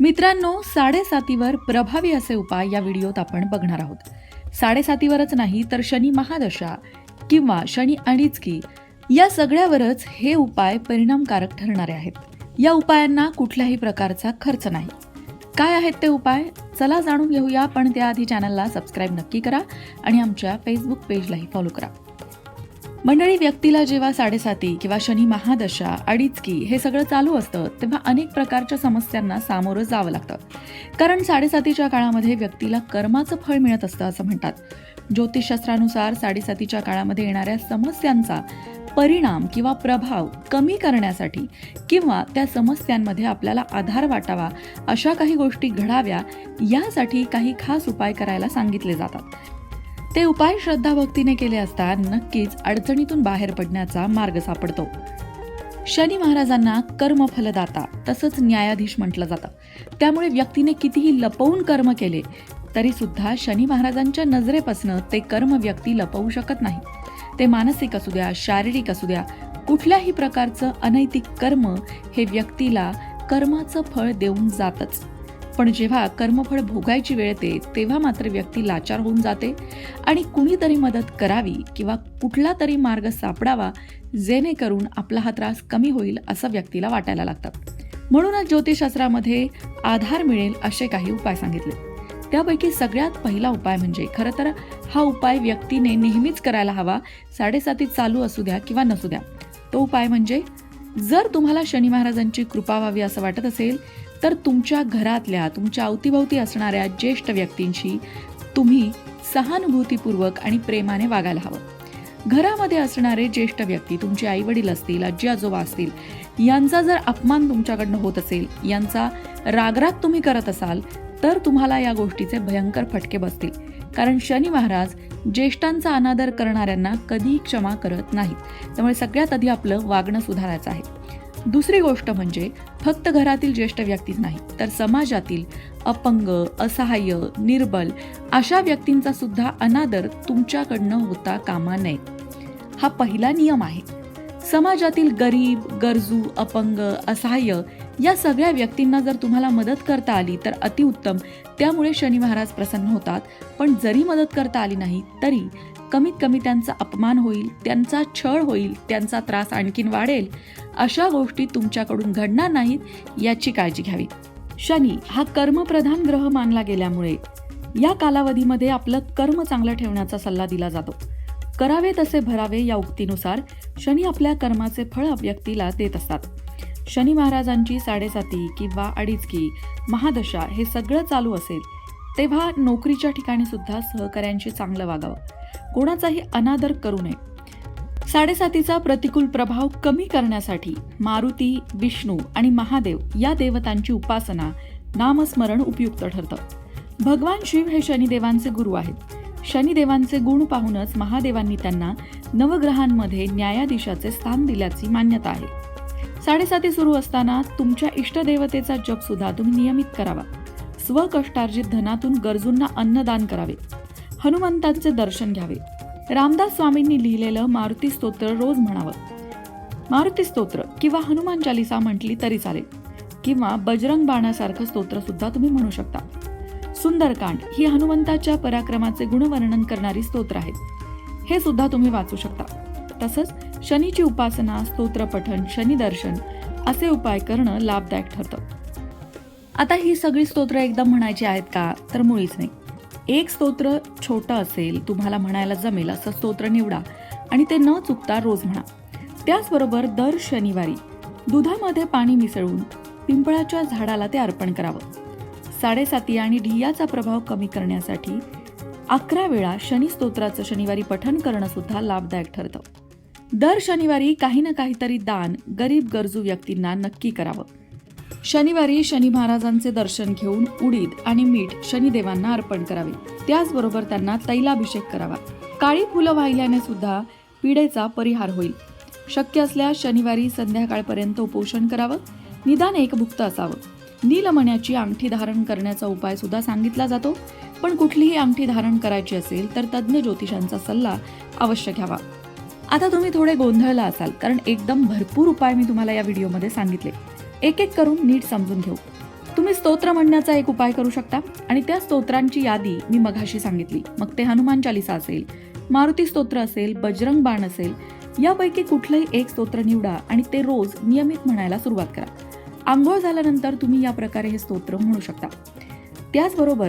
मित्रांनो साडेसातीवर प्रभावी असे उपाय या व्हिडिओत आपण बघणार आहोत. साडेसातीवरच नाही तर शनी महादशा किंवा शनी अणिचकी या सगळ्यावरच हे उपाय परिणामकारक ठरणारे आहेत. या उपायांना कुठल्याही प्रकारचा खर्च नाही. काय आहेत ते उपाय? चला जाणून घेऊया पण त्याआधी चॅनलला सबस्क्राईब नक्की करा आणि आमच्या फेसबुक पेजलाही फॉलो करा. मंडळी व्यक्तीला जेव्हा साडेसाती किंवा शनी महादशा अडीचकी हे सगळं चालू असतं तेव्हा अनेक प्रकारच्या समस्यांना सामोरं जावं लागतं. कारण साडेसातीच्या काळामध्ये व्यक्तीला कर्माचं फळ मिळत असतं असं म्हणतात. ज्योतिषशास्त्रानुसार साडेसातीच्या काळामध्ये येणाऱ्या समस्यांचा परिणाम किंवा प्रभाव कमी करण्यासाठी किंवा त्या समस्यांमध्ये आपल्याला आधार वाटावा अशा काही गोष्टी घडाव्या यासाठी काही खास उपाय करायला सांगितले जातात. ते उपाय श्रद्धा भक्तीने केले असता नक्कीच अडचणीतून बाहेर पडण्याचा मार्ग सापडतो. शनी महाराजांना कर्मफलदाता तसंच न्यायाधीश म्हटलं जातं. त्यामुळे व्यक्तीने कितीही लपवून कर्म केले तरी सुद्धा शनी महाराजांच्या नजरेपासनं ते कर्म व्यक्ती लपवू शकत नाही. ते मानसिक असू द्या शारीरिक असू द्या कुठल्याही प्रकारचं अनैतिक कर्म हे व्यक्तीला कर्माचं फळ देऊन जातच. पण जेव्हा कर्मफळ भोगायची वेळ येते तेव्हा मात्र व्यक्ती लाचार होऊन जाते आणि कुणीतरी मदत करावी किंवा कुठला तरी मार्ग सापडावा जेणेकरून आपला हा त्रास कमी होईल असं व्यक्तीला वाटायला लागतं. म्हणूनच ज्योतिषशास्त्रामध्ये आधार मिळेल असे काही उपाय सांगितले. त्यापैकी सगळ्यात पहिला उपाय म्हणजे खरं तर हा उपाय व्यक्तीने नेहमीच करायला हवा साडेसातीत चालू असू द्या किंवा नसू द्या. तो उपाय म्हणजे जर तुम्हाला शनी महाराजांची कृपा व्हावी असं वाटत असेल तर तुमच्या घरातल्या तुमच्या अवतीभवती असणाऱ्या ज्येष्ठ व्यक्तींशी तुम्ही सहानुभूतीपूर्वक आणि प्रेमाने वागायला हवं. घरामध्ये असणारे ज्येष्ठ व्यक्ती तुमचे आई वडील असतील आजी आजोबा असतील यांचा जर अपमान तुमच्याकडनं होत असेल यांचा रागराग तुम्ही करत असाल तर तुम्हाला या गोष्टीचे भयंकर फटके बसतील. कारण शनी महाराज ज्येष्ठांचा अनादर करणाऱ्यांना कधीही क्षमा करत नाहीत. त्यामुळे सगळ्यात आधी आपलं वागणं सुधारायचं आहे. दुसरी गोष्ट म्हणजे फक्त घरातील ज्येष्ठ व्यक्तीच नाही तर समाजातील अपंग असहाय्य निर्बल अशा व्यक्तींचा सुद्धा अनादर तुमच्याकडनं होता कामा नये. हा पहिला नियम आहे. समाजातील गरीब गरजू अपंग असहाय्य या सगळ्या व्यक्तींना जर तुम्हाला मदत करता आली तर अतिउत्तम त्यामुळे शनी महाराज प्रसन्न होतात. पण जरी मदत करता आली नाही तरी कमीत कमी त्यांचा अपमान होईल त्यांचा छळ होईल त्यांचा त्रास आणखीन वाढेल. अशा गोष्टी तुमच्याकडून घडणार नाहीत याची काळजी घ्यावी. शनी हा कर्मप्रधान ग्रह मानला गेल्यामुळे या कालावधीमध्ये आपलं कर्म चांगलं ठेवण्याचा सल्ला दिला जातो. करावे तसे भरावे या उक्तीनुसार शनी आपल्या कर्माचे फळ व्यक्तीला देत असतात. शनी महाराजांची साडेसाती किंवा अडीचकी महादशा हे सगळं चालू असेल तेव्हा नोकरीच्या ठिकाणी सुद्धा सहकाऱ्यांशी चांगलं वागावं. कोणाचाही अनादर करू नये. साडेसातीचा प्रतिकूल प्रभाव कमी करण्यासाठी मारुती विष्णू आणि महादेव या देवतांची उपासना नामस्मरण उपयुक्त ठरतं. भगवान शिव हे शनिदेवांचे गुरु आहेत. शनिदेवांचे गुण पाहूनच महादेवांनी त्यांना नवग्रहांमध्ये न्यायाधीशाचे स्थान दिल्याची मान्यता आहे. साडेसाती सुरू असताना तुमच्या इष्टदेवतेचा जप सुद्धा तुम्ही नियमित करावा. स्वकष्टार्जित धनातून गरजूंना अन्नदान करावे. हनुमंतांचे दर्शन घ्यावे. रामदास स्वामींनी लिहिलेलं मारुती स्तोत्र रोज म्हणावं. मारुती स्तोत्र किंवा हनुमान चालिसा म्हटली तरी चालेल. किंवा बजरंग बाणासारखं स्तोत्र सुद्धा तुम्ही म्हणू शकता. सुंदरकांड ही हनुमंताच्या पराक्रमाचे गुणवर्णन करणारी स्तोत्र आहेत. हे सुद्धा तुम्ही वाचू शकता. तसंच शनीची उपासना स्तोत्र पठण शनी दर्शन असे उपाय करणं लाभदायक ठरतं. आता ही सगळी स्तोत्र एकदम म्हणायची आहेत का? तर मुळीच नाही. एक स्तोत्र छोटं असेल तुम्हाला म्हणायला जमेल असं स्तोत्र निवडा. आणि ते न चुकता रोज म्हणा. त्याचबरोबर दर शनिवारी दुधामध्ये पाणी मिसळून पिंपळाच्या झाडाला ते अर्पण करावं. साडेसाती आणि ढियाचा प्रभाव कमी करण्यासाठी अकरा वेळा शनी स्तोत्राचं शनिवारी पठन करणं सुद्धा लाभदायक ठरतं. दर शनिवारी काही ना काहीतरी दान गरीब गरजू व्यक्तींना नक्की करावं. शनिवारी शनी महाराजांचे दर्शन घेऊन उडीद आणि मीठ शनिदेवांना अर्पण करावे. त्याचबरोबर त्यांना तैलाभिषेक करावा. काळी फुलं वाहिल्याने सुद्धा पिढेचा परिहार होईल. शक्य असल्यास शनिवारी संध्याकाळपर्यंत उपोषण करावं. निदान एकभुक्त असावं. नीलमण्याची अंगठी धारण करण्याचा उपाय सुद्धा सांगितला जातो. पण कुठलीही अंगठी धारण करायची असेल तर तज्ज्ञ ज्योतिषांचा सल्ला अवश्य घ्यावा. आता तुम्ही थोडे गोंधळला असाल कारण एकदम भरपूर उपाय मी तुम्हाला या व्हिडिओमध्ये सांगितले. एक एक करून नीट समजून घेऊ. तुम्ही स्तोत्र म्हणण्याचा एक उपाय करू शकता आणि त्या स्तोत्रांची यादी मी मघाशी सांगितली. मग ते हनुमान चालिसा असेल मारुती स्तोत्र असेल बजरंग बाण असेल यापैकी कुठलंही एक स्तोत्र निवडा आणि ते रोज नियमित म्हणायला सुरुवात करा. आंघोळ झाल्यानंतर तुम्ही या प्रकारे हे स्तोत्र म्हणू शकता. त्याचबरोबर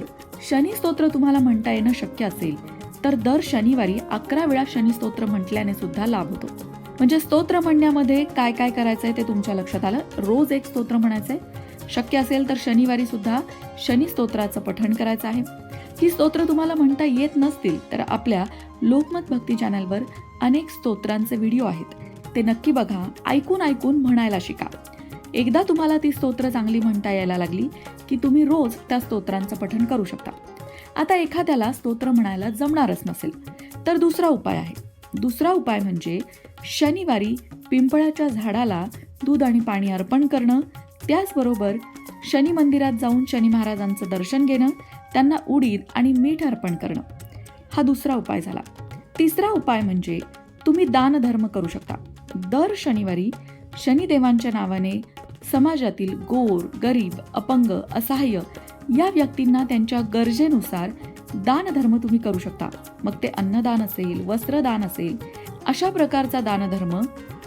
शनी स्तोत्र तुम्हाला म्हणता येणं शक्य असेल तर दर शनिवारी अकरा वेळा शनी स्तोत्र म्हटल्याने सुद्धा लाभ होतो. म्हणजे स्तोत्र म्हणण्यामध्ये काय काय करायचंय ते तुमच्या लक्षात आलं. रोज एक स्तोत्र म्हणायचंय. शक्य असेल तर शनिवारी सुद्धा शनी स्तोत्राचं पठण करायचं आहे. ही स्तोत्र तुम्हाला म्हणता येत नसतील तर आपल्या लोकमत भक्ती चॅनलवर अनेक स्तोत्रांचे व्हिडिओ आहेत. ते नक्की बघा ऐकून ऐकून म्हणायला शिका. एकदा तुम्हाला ती स्तोत्र चांगली म्हणता यायला लागली की तुम्ही रोज त्या स्तोत्रांचं पठण करू शकता. आता एखाद्याला स्तोत्र म्हणायला जमणारच नसेल तर दुसरा उपाय आहे. दुसरा उपाय म्हणजे शनिवारी पिंपळाच्या झाडाला दूध आणि पाणी अर्पण करणं त्याचबरोबर शनी मंदिरात जाऊन शनी महाराजांचं दर्शन घेणं त्यांना उडीद आणि मीठ अर्पण करणं. हा दुसरा उपाय झाला. तिसरा उपाय म्हणजे तुम्ही दानधर्म करू शकता. दर शनिवारी शनिदेवांच्या नावाने समाजातील गोर गरीब अपंग असहाय्य या व्यक्तींना त्यांच्या गरजेनुसार दानधर्म तुम्ही करू शकता. मग ते अन्नदान असेल वस्त्रदान असेल अशा प्रकारचा दानधर्म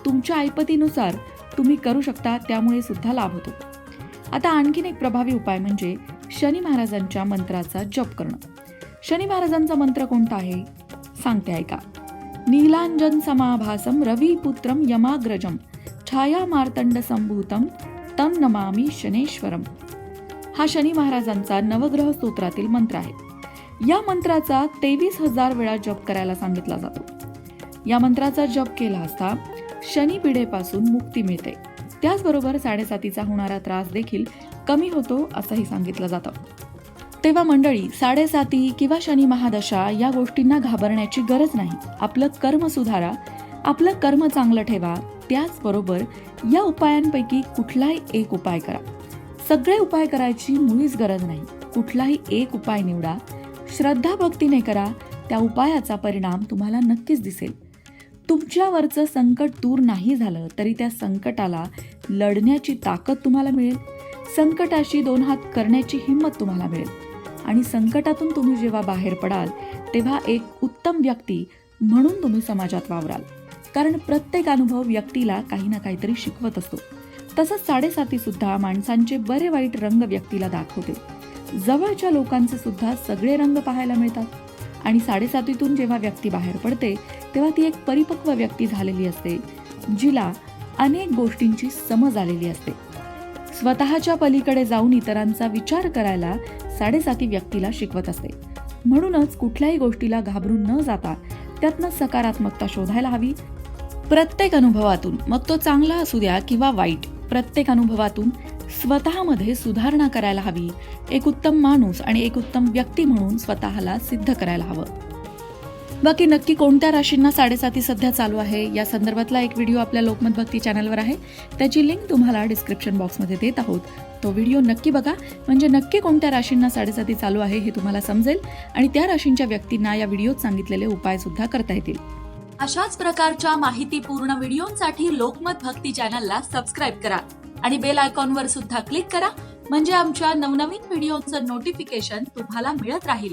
तुमच्या ऐपतीनुसार तुम्ही करू शकता त्यामुळे सुद्धा लाभ होतो. आता आणखीन एक प्रभावी उपाय म्हणजे शनी महाराजांच्या मंत्राचा जप करणं. शनी महाराजांचा मंत्र कोणता आहे? सांगते ऐका. नीलांजन समाभासम रविपुत्रम यमाग्रजम छाया मार्तंड संभूतम तम नमामी शनेश्वरम हा शनी महाराजांचा नवग्रह स्तोत्रातील मंत्र आहे. या मंत्राचा तेवीस हजार वेळा जप करायला सांगितला जातो. या मंत्राचा जप केला असता शनी पिढेपासून मुक्ती मिळते. त्याचबरोबर साडेसातीचा होणारा त्रास देखील कमी होतो असंही सांगितलं जातं. तेव्हा मंडळी साडेसाती किंवा शनी महादशा या गोष्टींना घाबरण्याची गरज नाही. आपलं कर्म सुधारा आपलं कर्म चांगलं ठेवा. त्याचबरोबर या उपायांपैकी कुठलाही एक उपाय करा. सगळे उपाय करायची मुळीच गरज नाही. कुठलाही एक उपाय निवडा. श्रद्धा भक्तीने करा. त्या उपायाचा परिणाम तुम्हाला नक्कीच दिसेल. तुमच्यावरचं संकट दूर नाही झालं तरी त्या संकटाला लढण्याची ताकद तुम्हाला मिळेल. संकटाशी दोन हात करण्याची हिंमत तुम्हाला मिळेल. आणि संकटातून तुम्ही जेव्हा बाहेर पडाल तेव्हा एक उत्तम व्यक्ती म्हणून तुम्ही समाजात वावराल. कारण प्रत्येक अनुभव व्यक्तीला काही ना काहीतरी शिकवत असतो. तसंच साडेसाती सुद्धा माणसांचे बरे वाईट रंग व्यक्तीला दाखवते. जवळच्या लोकांचे सुद्धा सगळे रंग पाहायला मिळतात. आणि साडेसातीतून जेव्हा व्यक्ती बाहेर पडते तेव्हा ती एक परिपक्व व्यक्ती झालेली असते जिला अनेक गोष्टींची समज आलेली असते. स्वतःच्या पलीकडे जाऊन इतरांचा विचार करायला साडेसाती व्यक्तीला शिकवत असते. म्हणूनच कुठल्याही गोष्टीला घाबरून न जाता त्यातनं सकारात्मकता शोधायला हवी. प्रत्येक अनुभवातून मग तो चांगला असू द्या किंवा वाईट प्रत्येक अनुभवातून स्वतःमध्ये सुधारणा करायला हवी. एक उत्तम माणूस आणि एक उत्तम व्यक्ती म्हणून स्वतःला सिद्ध करायला हवं. बाकी नक्की कोणत्या राशींना साडेसाती सध्या चालू आहे? या संदर्भातला एक व्हिडिओ आपल्या लोकमत भक्ती चॅनलवर आहे. त्याची लिंक तुम्हाला डिस्क्रिप्शन बॉक्समध्ये देत आहोत. तो व्हिडिओ नक्की बघा. म्हणजे नक्की कोणत्या राशींना साडेसाती चालू आहे हे तुम्हाला समजेल आणि त्या राशींच्या व्यक्तींना या व्हिडिओत सांगितलेले उपाय सुद्धा करता येतील. अशाच प्रकारच्या माहितीपूर्ण व्हिडिओंसाठी लोकमत भक्ती चॅनलला सबस्क्राईब करा आणि बेल आयकॉनवर सुद्धा क्लिक करा. म्हणजे आमच्या नवनवीन व्हिडिओचं नोटिफिकेशन तुम्हाला मिळत राहील.